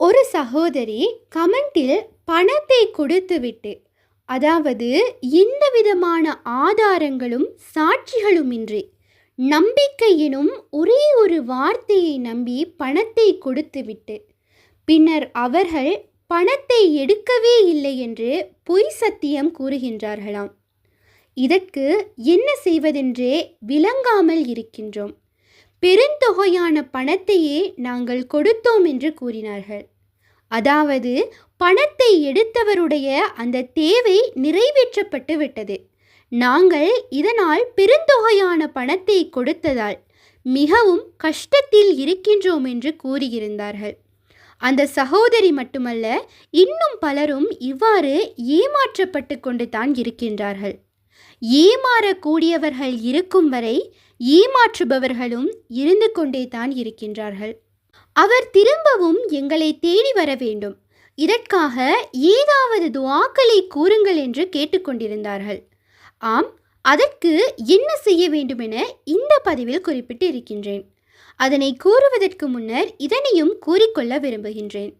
ஒரு சகோதரி கமெண்டில் பணத்தை கொடுத்துவிட்டு அதாவது எந்த விதமான ஆதாரங்களும் சாட்சிகளுமின்றி நம்பிக்கை எனும் ஒரே ஒரு வார்த்தையை நம்பி பணத்தை கொடுத்துவிட்டு பின்னர் அவர்கள் பணத்தை எடுக்கவே இல்லை என்று பொய் சத்தியம் கூறுகின்றார்களாம். இதற்கு என்ன செய்வதென்றே விளங்காமல் இருக்கின்றோம். பெருந்தொகையான பணத்தையே நாங்கள் கொடுத்தோம் என்று கூறினார்கள். அதாவது பணத்தை எடுத்தவருடைய அந்த தேவை நிறைவேற்றப்பட்டு விட்டது. நாங்கள் இதனால் பெருந்தொகையான பணத்தை கொடுத்ததால் மிகவும் கஷ்டத்தில் இருக்கின்றோம் என்று கூறியிருந்தார்கள். அந்த சகோதரி மட்டுமல்ல இன்னும் பலரும் இவ்வாறு ஏமாற்றப்பட்டு கொண்டு தான் இருக்கின்றார்கள். ஏமாறக்கூடியவர்கள் இருக்கும் வரை ஏமாற்றுபவர்களும் இருந்து கொண்டே தான் இருக்கின்றார்கள். அவர் திரும்பவும் எங்களை தேடி வர வேண்டும். இதற்காக ஏதாவது துவாக்களை கூறுங்கள் என்று கேட்டுக்கொண்டிருந்தார்கள். ஆம் அதற்கு என்ன செய்ய வேண்டுமென இந்த பதிவில் குறிப்பிட்டு இருக்கின்றேன். அதனை கூறுவதற்கு முன்னர் இதனையும் கூறிக்கொள்ள விரும்புகின்றேன்.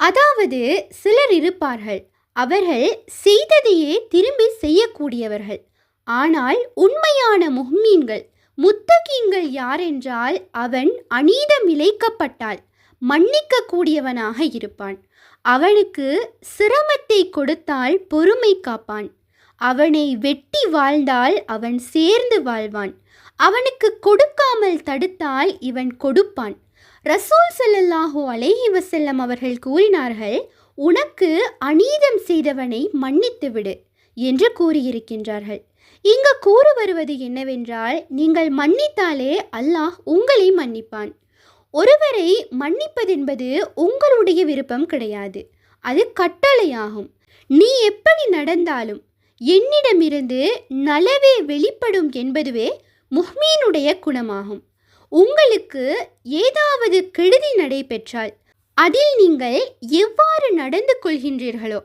அதாவது சிலர் இருப்பார்கள். அவர்கள் செய்ததையே திரும்பி செய்யக்கூடியவர்கள். ஆனால் உண்மையான முஹ்மீன்கள் முத்தகீங்கள் யாரென்றால் அவன் அநீதம் இழைக்கப்பட்டால் மன்னிக்க கூடியவனாக இருப்பான். அவனுக்கு சிரமத்தை கொடுத்தால் பொறுமை காப்பான். அவனை வெட்டி வாழ்ந்தால் அவன் சேர்ந்து வாழ்வான். அவனுக்கு கொடுக்காமல் தடுத்தால் இவன் கொடுப்பான். ரசூல் ஸல்லல்லாஹு அலேஹி வசல்லம் அவர்கள் கூறினார்கள் உனக்கு அநீதம் செய்தவனை மன்னித்து விடு என்று கூறியிருக்கின்றார்கள். இங்கு கூறு வருவது என்னவென்றால் நீங்கள் மன்னித்தாலே அல்லாஹ் உங்களை மன்னிப்பான். ஒருவரை மன்னிப்பதென்பது உங்களுடைய விருப்பம் கிடையாது. அது கட்டளையாகும். நீ எப்படி நடந்தாலும் என்னிடமிருந்து நலவே வெளிப்படும் என்பதுவே முஹ்மீனுடைய குணமாகும். உங்களுக்கு ஏதாவது கெடுதி நடைபெற்றால் அதில் நீங்கள் எவ்வாறு நடந்து கொள்கின்றீர்களோ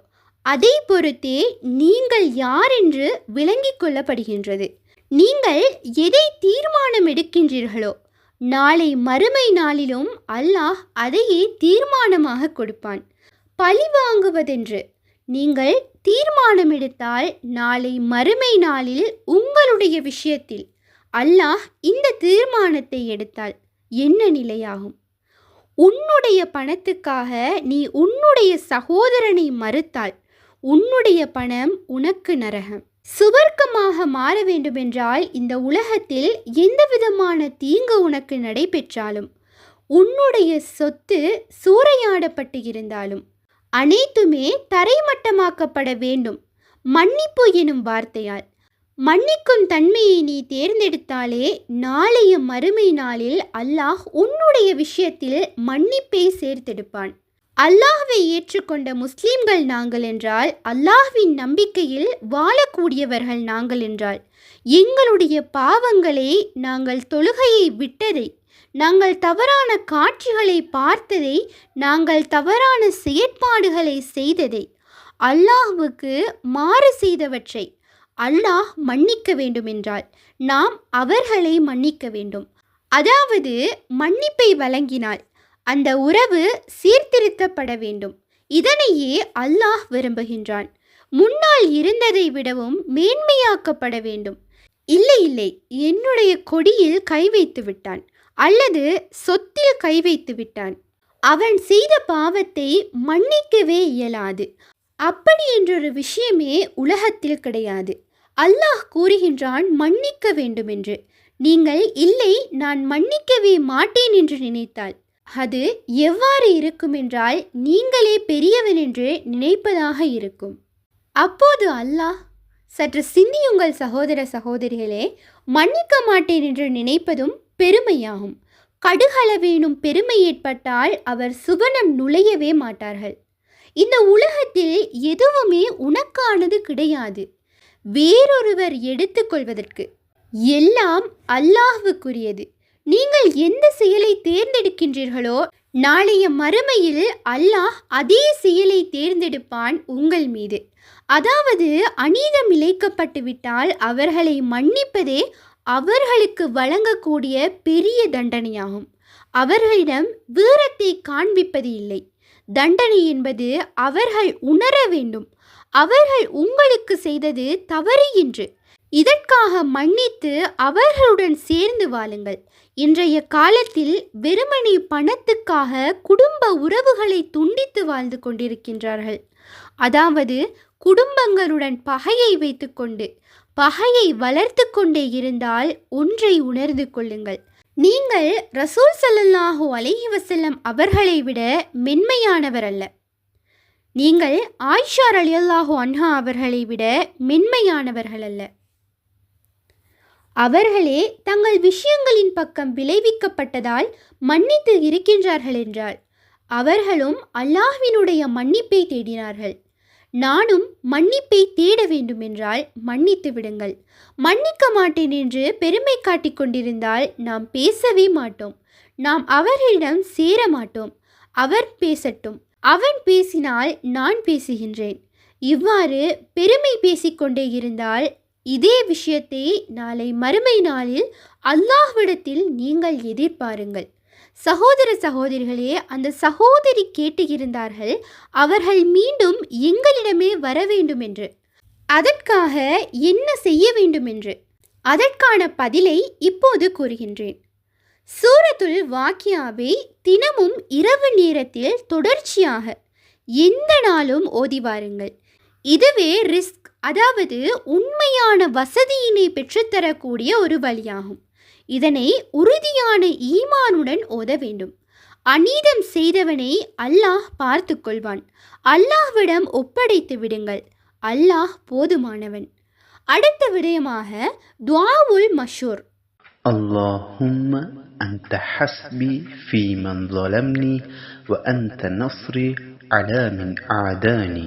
அதை பொறுத்தே நீங்கள் யார் என்று விளங்கிக் கொள்ளப்படுகின்றது. நீங்கள் எதை தீர்மானம் எடுக்கின்றீர்களோ நாளை மறுமை நாளிலும் அல்லாஹ் அதையே தீர்மானமாக கொடுப்பான். பழி வாங்குவதென்று நீங்கள் தீர்மானம் எடுத்தால் நாளை மறுமை நாளில் உங்களுடைய விஷயத்தில் அல்லாஹ் இந்த தீர்மானத்தை எடுத்தால் என்ன நிலையாகும்? உன்னுடைய பணத்துக்காக நீ உன்னுடைய சகோதரனை மறுத்தால் உன்னுடைய பணம் உனக்கு நரகம். சுவர்க்கமாக மாற வேண்டுமென்றால் இந்த உலகத்தில் எந்த விதமான தீங்கு உனக்கு நடைபெற்றாலும் உன்னுடைய சொத்து சூறையாடப்பட்டு இருந்தாலும் அனைத்துமே தரைமட்டமாக்கப்பட வேண்டும். மன்னிப்பு எனும் வார்த்தையால். மன்னிக்கும் தன்மையை நீ தேர்ந்தெடுத்தாலே நாளைய மறுமை நாளில் அல்லாஹ் உன்னுடைய விஷயத்தில் மன்னிப்பை சேர்த்தெடுப்பான். அல்லாஹ்வை ஏற்றுக்கொண்ட முஸ்லீம்கள் நாங்கள் என்றால் அல்லாஹ்வின் நம்பிக்கையில் வாழக்கூடியவர்கள் நாங்கள் என்றால் எங்களுடைய பாவங்களை நாங்கள் தொழுகையை விட்டதை நாங்கள் தவறான காட்சிகளை பார்த்ததை நாங்கள் தவறான செயற்பாடுகளை செய்ததை அல்லாஹ்வுக்கு மாறு செய்தவற்றை அல்லாஹ் மன்னிக்க வேண்டுமென்றால் நாம் அவர்களை மன்னிக்க வேண்டும். அதாவது மன்னிப்பை வழங்கினால் அந்த உறவு சீர்திருத்தப்பட வேண்டும். இதனையே அல்லாஹ் விரும்புகின்றான். முன்னால் இருந்ததை விடவும் மேன்மையாக்கப்பட வேண்டும். இல்லை இல்லை என்னுடைய கொடியில் கை வைத்து விட்டான் அல்லது சொத்தில் கை வைத்து விட்டான். அவன் செய்த பாவத்தை மன்னிக்கவே இயலாது. அப்படி என்றொரு விஷயமே உலகத்தில் கிடையாது. அல்லாஹ் கூறுகின்றான் மன்னிக்க வேண்டுமென்று. நீங்கள் இல்லை நான் மன்னிக்கவே மாட்டேன் என்று நினைத்தால் அது எவ்வாறு இருக்கும் என்றால் நீங்களே பெரியவன் என்று நினைப்பதாக இருக்கும். அப்போது அல்லாஹ் சற்று சிந்தியுங்கள் சகோதர சகோதரிகளே மன்னிக்க மாட்டேன் என்று நினைப்பதும் பெருமையாகும். கடுகளவேனும் பெருமை ஏற்பட்டால் அவர் சுவனம் நுழையவே மாட்டார்கள். இந்த உலகத்தில் எதுவுமே உனக்கானது கிடையாது. வேறொருவர் எடுத்துக்கொள்வதற்கு எல்லாம் அல்லாஹுக்குரியது நீங்கள் எந்த செயலை தேர்ந்தெடுக்கின்றீர்களோ நாளைய மறுமையில் அல்லாஹ் அதே செயலை தேர்ந்தெடுப்பான் உங்கள் மீது. அதாவது அநீதம் இழைக்கப்பட்டு விட்டால் அவர்களை மன்னிப்பதே அவர்களுக்கு வழங்கக்கூடிய பெரிய தண்டனையாகும். அவர்களிடம் வீரத்தை காண்பிப்பது இல்லை. தண்டனை என்பது அவர்கள் உணர வேண்டும். அவர்கள் உங்களுக்கு செய்தது தவறு என்று. இதற்காக மன்னித்து அவர்களுடன் சேர்ந்து வாழுங்கள். இன்றைய காலத்தில் வெறுமனே பணத்துக்காக குடும்ப உறவுகளை துண்டித்து வாழ்ந்து கொண்டிருக்கின்றார்கள். அதாவது குடும்பங்களுடன் பகையை வைத்துக்கொண்டு பகையை வளர்த்து கொண்டே இருந்தால் ஒன்றை உணர்ந்து கொள்ளுங்கள். நீங்கள் ரசூல் ஸல்லல்லாஹு அலஹி வசல்லம் அவர்களை விட மென்மையானவர் அல்ல. நீங்கள் ஆயிஷா ரலியல்லாஹு அன்ஹா அவர்களை விட மென்மையானவர்கள் அல்ல. அவர்களே தங்கள் விஷயங்களின் பக்கம் விளைவிக்கப்பட்டதால் மன்னித்து இருக்கின்றார்கள் என்றால் அவர்களும் அல்லாஹ்வினுடைய மன்னிப்பை தேடினார்கள். நானும் மன்னிப்பை தேட வேண்டுமென்றால் மன்னித்து விடுங்கள். மன்னிக்க மாட்டேன் என்று பெருமை காட்டிக் கொண்டிருந்தால் நாம் பேசவே மாட்டோம். நாம் அவர்களிடம் சேர மாட்டோம். அவர் பேசட்டும். அவன் பேசினால் நான் பேசுகின்றேன். இவ்வாறு பெருமை பேசிக்கொண்டே இருந்தால் இதே விஷயத்தை நாளை மறுமை நாளில் அல்லாஹ்விடத்தில் நீங்கள் எதிர்பாருங்கள். சகோதர சகோதரிகளே அந்த சகோதரி கேட்டு இருந்தார்கள் அவர்கள் மீண்டும் எங்களிடமே வர வேண்டும் என்று அதற்காக என்ன செய்ய வேண்டும் என்று அதற்கான பதிலை இப்போது கூறுகின்றேன். சூரத்துல் வாக்கியாவை தினமும் இரவு நேரத்தில் தொடர்ச்சியாக எந்த நாளும் ஓதி வாருங்கள். இதுவே ரிஸ்க் அதாவது உண்மையான வசதியினை பெற்றுத்தரக்கூடிய ஒரு வழியாகும் இதனை உறுதியான ஈமானுடன் ஓத வேண்டும் அநீதம் செய்தவனை அல்லாஹ் பார்த்து கொள்வான் அல்லாஹ்விடம் ஒப்படைத்து விடுங்கள் அல்லாஹ் போதுமானவன் அடுத்த விடயமாக துவாவுல் மஷூர் اللهم أنت حسبي في من ظلمني وأنت نصري على من أعداني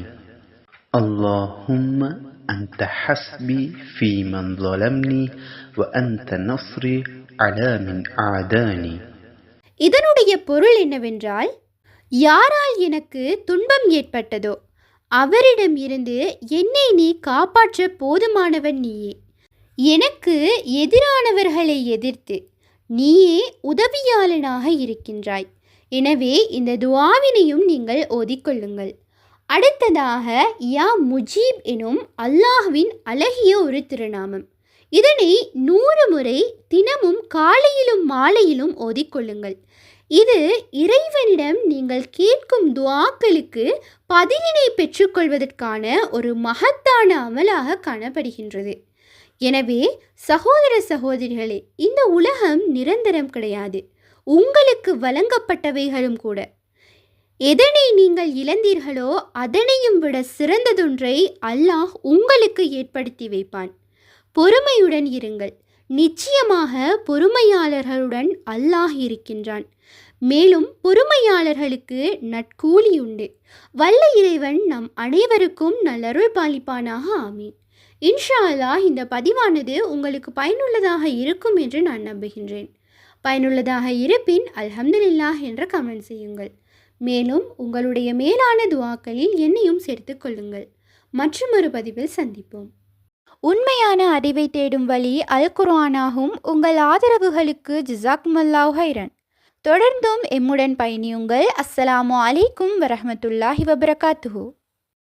اللهم أنت حسبي في من ظلمني وأنت نصري على من أعداني இதனுடைய பொருள் என்னவென்றால் யாரால் எனக்கு துன்பம் ஏற்பட்டதோ அவரிடம் இருந்து என்னை நீ காப்பாற்ற போதுமானவன் நீயே எனக்கு எதிரானவர்களை எதிர்த்து நீயே உதவியாளனாக இருக்கின்றாய் எனவே இந்த துவாவினையும் நீங்கள் ஓதிக்கொள்ளுங்கள் அடுத்ததாக யா முஜீப் எனும் அல்லாஹ்வின் அழகிய ஒரு திருநாமம். இதனை நூறு முறை தினமும் காலையிலும் மாலையிலும் ஓதிக்கொள்ளுங்கள் இது இறைவனிடம் நீங்கள் கேட்கும் துவாக்களுக்கு பதிலினை பெற்றுக்கொள்வதற்கான ஒரு மகத்தான அமலாக காணப்படுகின்றது. எனவே சகோதர சகோதரிகளே இந்த உலகம் நிரந்தரம் கிடையாது. உங்களுக்கு வழங்கப்பட்டவைகளும் கூட. எதனை நீங்கள் இழந்தீர்களோ அதனையும் விட சிறந்ததொன்றை அல்லாஹ் உங்களுக்கு ஏற்படுத்தி வைப்பான். பொறுமையுடன் இருங்கள். நிச்சயமாக பொறுமையாளர்களுடன் அல்லாஹ் இருக்கின்றான். மேலும் பொறுமையாளர்களுக்கு நட்கூலி உண்டு. வல்ல இறைவன் நம் அனைவருக்கும் நல்லருள் பாலிப்பானாக. ஆமீன். இன்ஷா அல்லாஹ் இந்த பதிவானது உங்களுக்கு பயனுள்ளதாக இருக்கும் என்று நான் நம்புகின்றேன். பயனுள்ளதாக இருப்பின் அல்ஹம்துலில்லாஹ் என்ற கமெண்ட் செய்யுங்கள். மேலும் உங்களுடைய மேலான துவாக்களில் என்னையும் சேர்த்துக் கொள்ளுங்கள். மற்றொரு பதிவில் சந்திப்போம். உண்மையான அறிவை தேடும் வழி அல் குர்ஆனாகும். உங்கள் ஆதரவுகளுக்கு ஜிசாக்மல்லாஹ் ஹைரன். தொடர்ந்தும் எம்முடன் பயணியுங்கள். அஸ்ஸலாமு அலைக்கும் வரஹ்மத்துல்லாஹி வபரகாத்துஹூ.